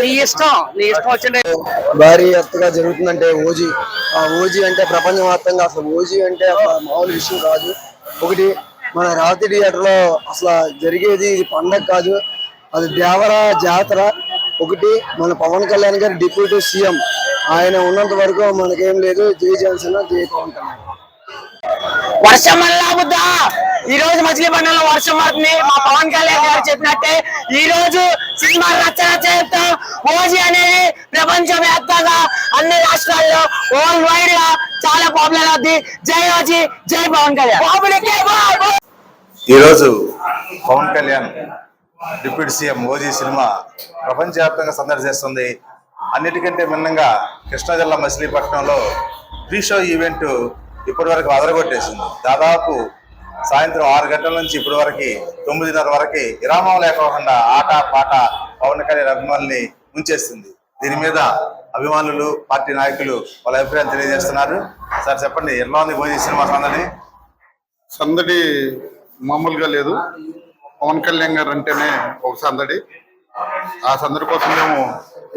నీ ఇష్టం నీ ఇష్టం వచ్చిండే. భారీ ఎత్తుగా జరుగుతుందంటే ఓజీ. ఆ ఓజీ అంటే ప్రపంచవ్యాప్తంగా అసలు ఓజీ అంటే మామూలు విషయం కాదు. ఒకటి మన రాతి థియేటర్లో అసలు జరిగేది ఇది పండగ కాదు. అది దేవర జాతర. ఒకటి మన పవన్ కళ్యాణ్ గారి డిప్యూటీ సీఎం. ఆయన ఉన్నంత వరకు మనకేం లేదు. జై జనసేన జై పవన్ కళ్యాణ్. వర్షం వల్ల బుద్ధా ఈ రోజు మచిలీపట్నంలో వర్షం పడుతుంది. మా పవన్ కళ్యాణ్ గారు చెప్పినట్టే ఈ రోజు సినిమా రచన చేస్తాం ఓజీ అనేది ప్రపంచ వ్యాప్తంగా అన్ని రాష్ట్రాల్లో వరల్డ్ వైడ్గా చాలా పాపులర్ అవుద్ది. జై ఓజీ జై పవన్ కళ్యాణ్. ఈరోజు Pawan Kalyan deputy CM OG cinema ప్రపంచవ్యాప్తంగా సందడి చేస్తుంది. అన్నిటికంటే భిన్నంగా కృష్ణా జిల్లా మచిలీపట్నంలో ప్రీ షో ఈవెంట్ ఇప్పటి వరకు అదరగొట్టేసింది. దాదాపు సాయంత్రం ఆరు గంటల నుంచి ఇప్పటి వరకు తొమ్మిదిన్నర వరకు విరామం లేకోకుండా ఆట పాట పవన్ కళ్యాణ్ అభిమానుల్ని ఉంచేస్తుంది దీని మీద అభిమానులు పార్టీ నాయకులు వాళ్ళ అభిప్రాయం తెలియజేస్తున్నారు. సార్ చెప్పండి ఎలా ఉంది ఓజీ సినిమా సందడి? సందడి మామూలుగా లేదు. పవన్ కళ్యాణ్ గారు అంటేనే ఒక సందడి. ఆ సందడి కోసం మేము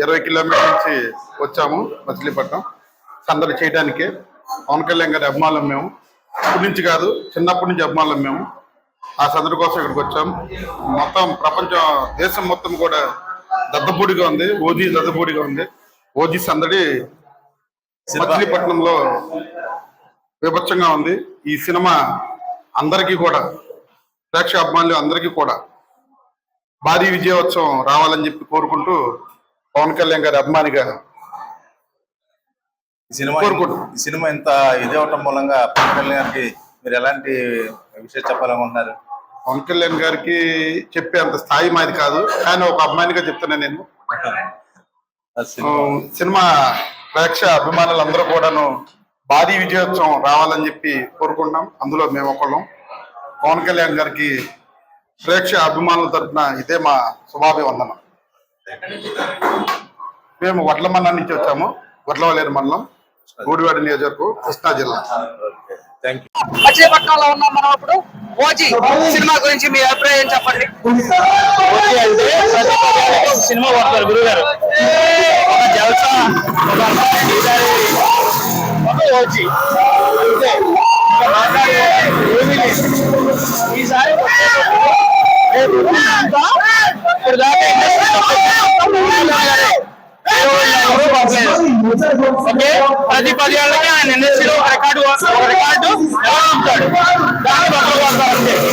ఇరవై కిలోమీటర్ నుంచి వచ్చాము మచిలీపట్నం. సందడి చేయడానికే. పవన్ కళ్యాణ్ గారి అభిమానులం మేము. ఇప్పటి నుంచి కాదు చిన్నప్పటి నుంచి అభిమానులం మేము. ఆ సందడి కోసం ఇక్కడికి వచ్చాం. మొత్తం ప్రపంచం దేశం మొత్తం కూడా దద్దపూడిగా ఉంది. ఓజీ దద్దపూడిగా ఉంది. ఓజీ సందడి మచిలీపట్నంలో విభత్సంగా ఉంది. ఈ సినిమా అందరికీ కూడా ప్రేక్షక అభిమానులు అందరికీ కూడా భారీ విజయోత్సవం రావాలని చెప్పి కోరుకుంటూ పవన్ కళ్యాణ్ గారి అభిమానిగా సినిమా. ఈ సినిమా ఇంత ఇది అవటం మూలంగా పవన్ కళ్యాణ్ గారికి మీరు ఎలాంటి విషయం చెప్పాలనుకుంటున్నారు? పవన్ కళ్యాణ్ గారికి చెప్పే అంత స్థాయి మాది కాదు కానీ ఒక అభిమానిగా చెప్తున్నా నేను. సినిమా. సినిమా ప్రేక్షక అభిమానులందరూ కూడాను భారీ విజయోత్సవం రావాలని చెప్పి కోరుకుంటున్నాం. అందులో మేము ఒకళ్ళం. పవన్ కళ్యాణ్ గారికి ప్రేక్షక అభిమానుల తరఫున ఇదే మా శుభాభివందనం. మేము వడ్లమన్న నుంచి వచ్చాము. వడ్లవలేరు మండలం. గూడివాడ నియోజకవర్గం కృష్ణా జిల్లా థ్యాంక్ యూ మచిలీపట్నంలో ఉన్నాం మనం ఇప్పుడు ఓజీ సినిమా గురించి మీ అభిప్రాయం చెప్పండి సినిమా కొడతారు గురువు గారు ఒక జల్సా ఒక ఓజీ ఈసారి ఇప్పుడు దాకా పది పది ఏళ్ళకి ఆయన ఎన్ఎస్సీలో ఒక రికార్డు ఒక రికార్డు ఎలా అమ్ముతాడు దాన్ని పక్కన